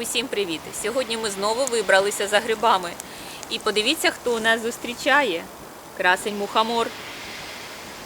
Усім привіт! Сьогодні ми знову вибралися за грибами. І подивіться, хто у нас зустрічає. Красень мухомор.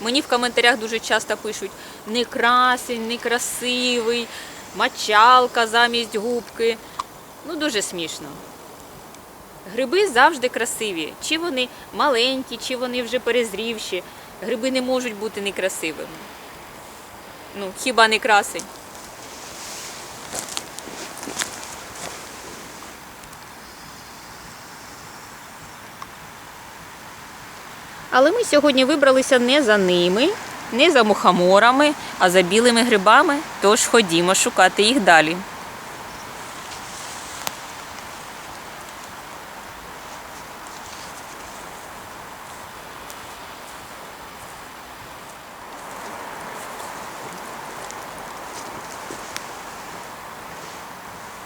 Мені в коментарях дуже часто пишуть не красень, не красивий, мочалка замість губки. Ну, дуже смішно. Гриби завжди красиві. Чи вони маленькі, чи вони вже перезрівші. Гриби не можуть бути некрасивими. Ну, хіба не красень? Але ми сьогодні вибралися не за ними, не за мухоморами, а за білими грибами. Тож ходімо шукати їх далі.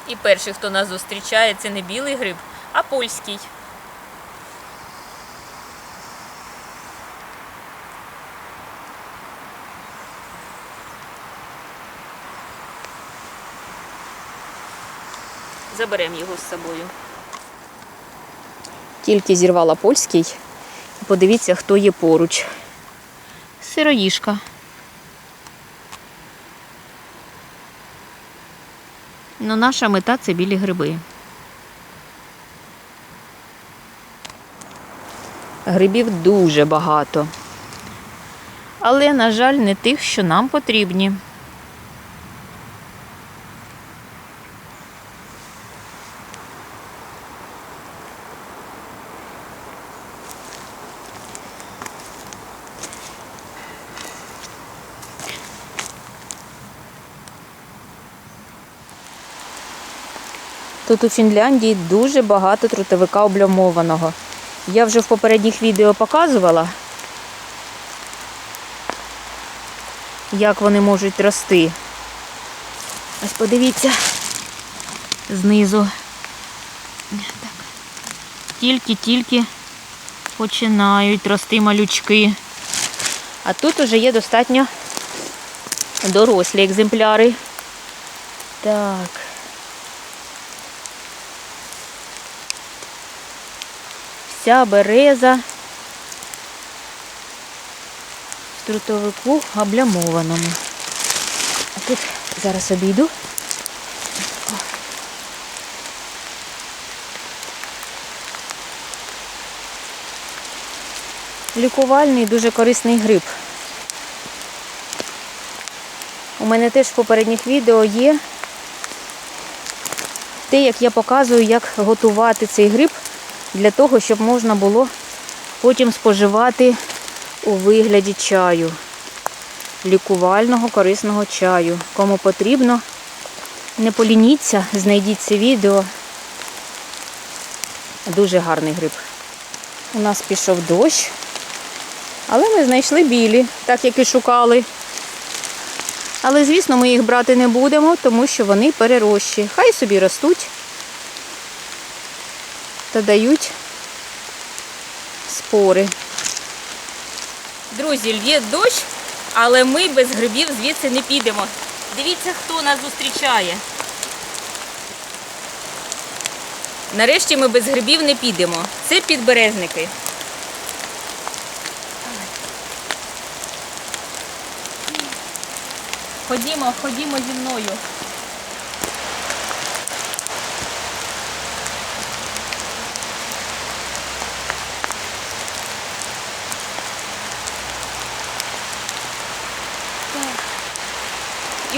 І перший, хто нас зустрічає, це не білий гриб, а польський. Заберемо його з собою. Тільки зірвала польський. Подивіться, хто є поруч. Сироїшка. Ну, наша мета це білі гриби. Грибів дуже багато. Але, на жаль, не тих, що нам потрібні. Тут у Фінляндії дуже багато трутовика облямованого. Я вже в попередніх відео показувала, як вони можуть рости. Ось подивіться знизу. Тільки-тільки починають рости малючки. А тут уже є достатньо дорослі екземпляри. Так. Вся береза в трутовику облямованому. А тут зараз обійду. Лікувальний, дуже корисний гриб. У мене теж в попередніх відео є те, як я показую, як готувати цей гриб для того, щоб можна було потім споживати у вигляді чаю, лікувального корисного чаю. Кому потрібно, не полініться, знайдіть це відео. Дуже гарний гриб. У нас пішов дощ, але ми знайшли білі, так як і шукали. Але, звісно, ми їх брати не будемо, тому що вони перерощі. Хай собі ростуть та дають спори. Друзі, лє дощ, але ми без грибів звідси не підемо. Дивіться, хто нас зустрічає. Нарешті ми без грибів не підемо. Це підберезники. Ходімо, ходімо зі мною.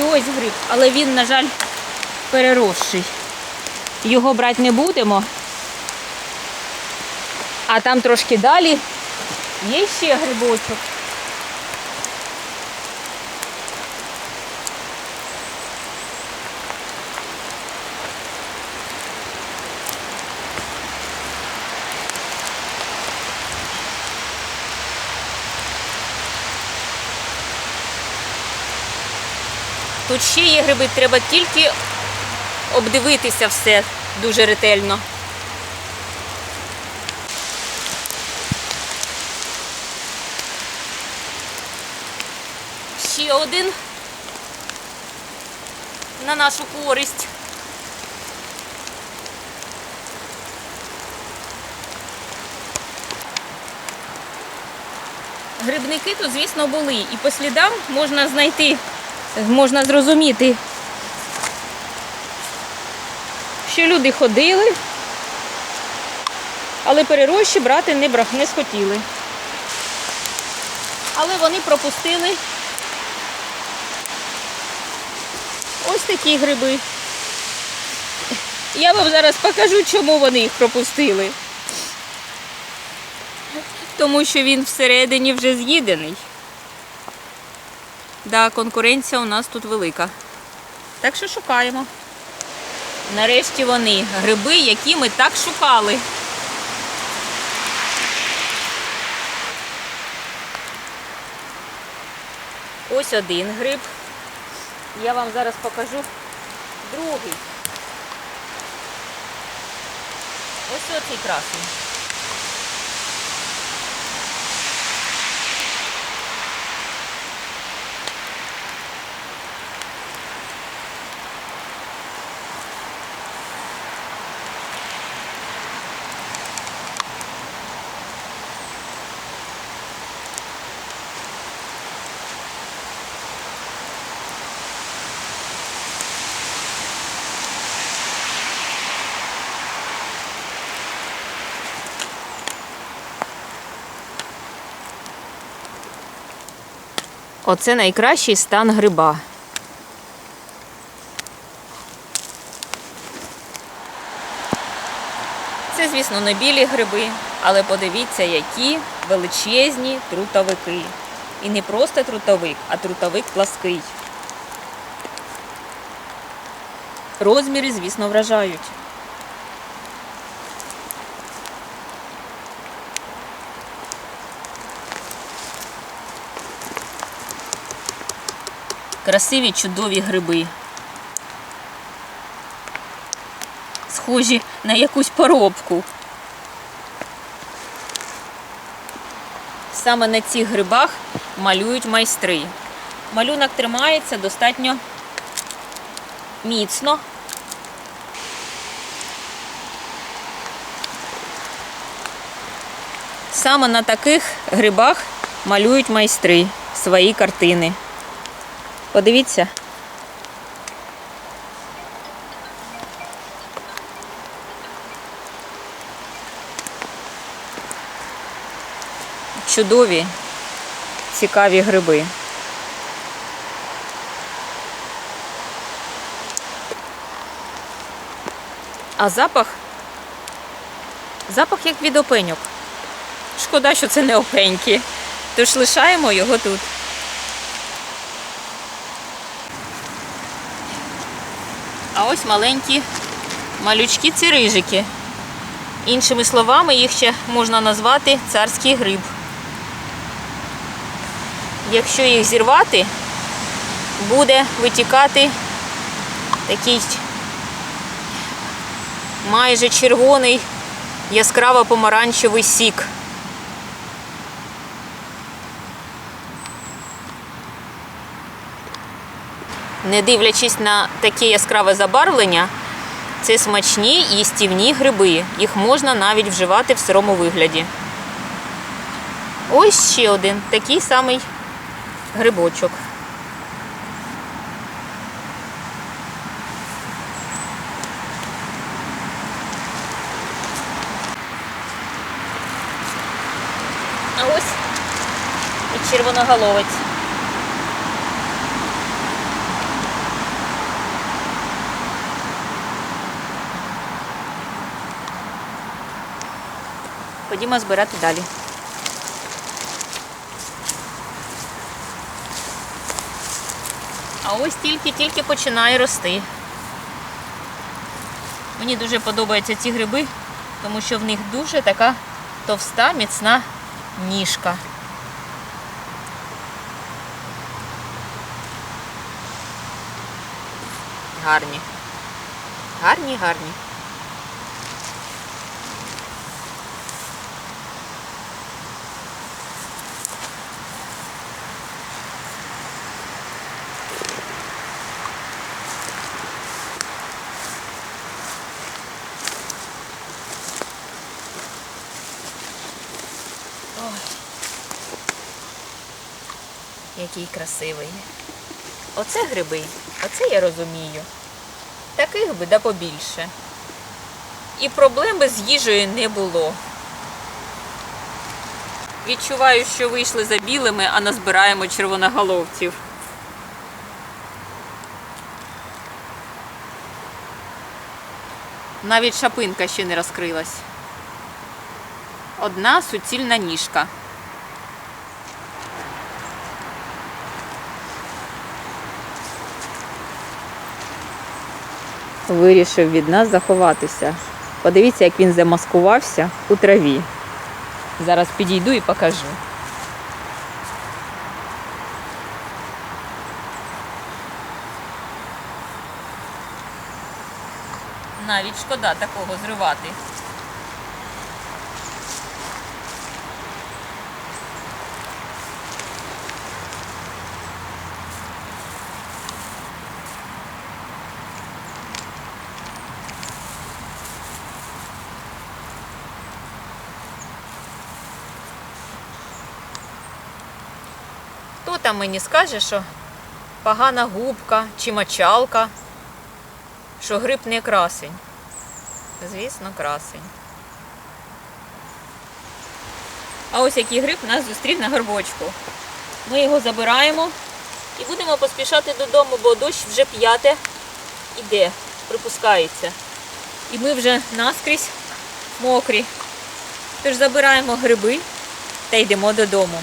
І ось гриб, але він, на жаль, переросший. Його брати не будемо. А там трошки далі є ще грибочок. Тут ще є гриби, треба тільки обдивитися все дуже ретельно. Ще один на нашу користь. Грибники тут, звісно, були, і по слідам можна знайти можна зрозуміти, що люди ходили, але перерощі брати не, бра- не схотіли. Але вони пропустили ось такі гриби. Я вам зараз покажу, чому вони їх пропустили. Тому що він всередині вже з'їдений. Да, конкуренція у нас тут велика. Так що шукаємо. Нарешті вони гриби, які ми так шукали. Ось один гриб. Я вам зараз покажу другий. Ось оцей красний. Оце найкращий стан гриба. Це, звісно, не білі гриби, але подивіться, які величезні трутовики. І не просто трутовик, а трутовик плаский. Розміри, звісно, вражають. Красиві чудові гриби. Схожі на якусь поробку. Саме на цих грибах малюють майстри. Малюнок тримається достатньо міцно. Саме на таких грибах малюють майстри свої картини. Подивіться. Чудові, цікаві гриби. А запах? Запах як від опеньок. Шкода, що це не опеньки. Тож лишаємо його тут. А ось маленькі малючки це рижики. Іншими словами, їх ще можна назвати царський гриб. Якщо їх зірвати, буде витікати такий майже червоний яскраво помаранчевий сік. Не дивлячись на таке яскраве забарвлення, це смачні їстівні гриби. Їх можна навіть вживати в сирому вигляді. Ось ще один такий самий грибочок. А ось і червоноголовець. Ходімо збирати далі. А ось тільки-тільки починає рости. Мені дуже подобаються ці гриби, тому що в них дуже така товста, міцна ніжка. Гарні. Гарні, гарні. Який красивий. Оце гриби, оце я розумію. Таких би да побільше. І проблем би з їжею не було. Відчуваю, що вийшли за білими, а назбираємо червоноголовців. Навіть шапинка ще не розкрилась. Одна суцільна ніжка. Вирішив від нас заховатися. Подивіться, як він замаскувався у траві. Зараз підійду і покажу. Навіть шкода такого зривати. Там мені скаже, що погана губка чи мочалка, що гриб не красень? Звісно, красень. А ось який гриб нас зустрів на горбочку. Ми його забираємо і будемо поспішати додому, бо дощ вже п'яте іде, припускається. І ми вже наскрізь мокрі. Тож забираємо гриби та йдемо додому.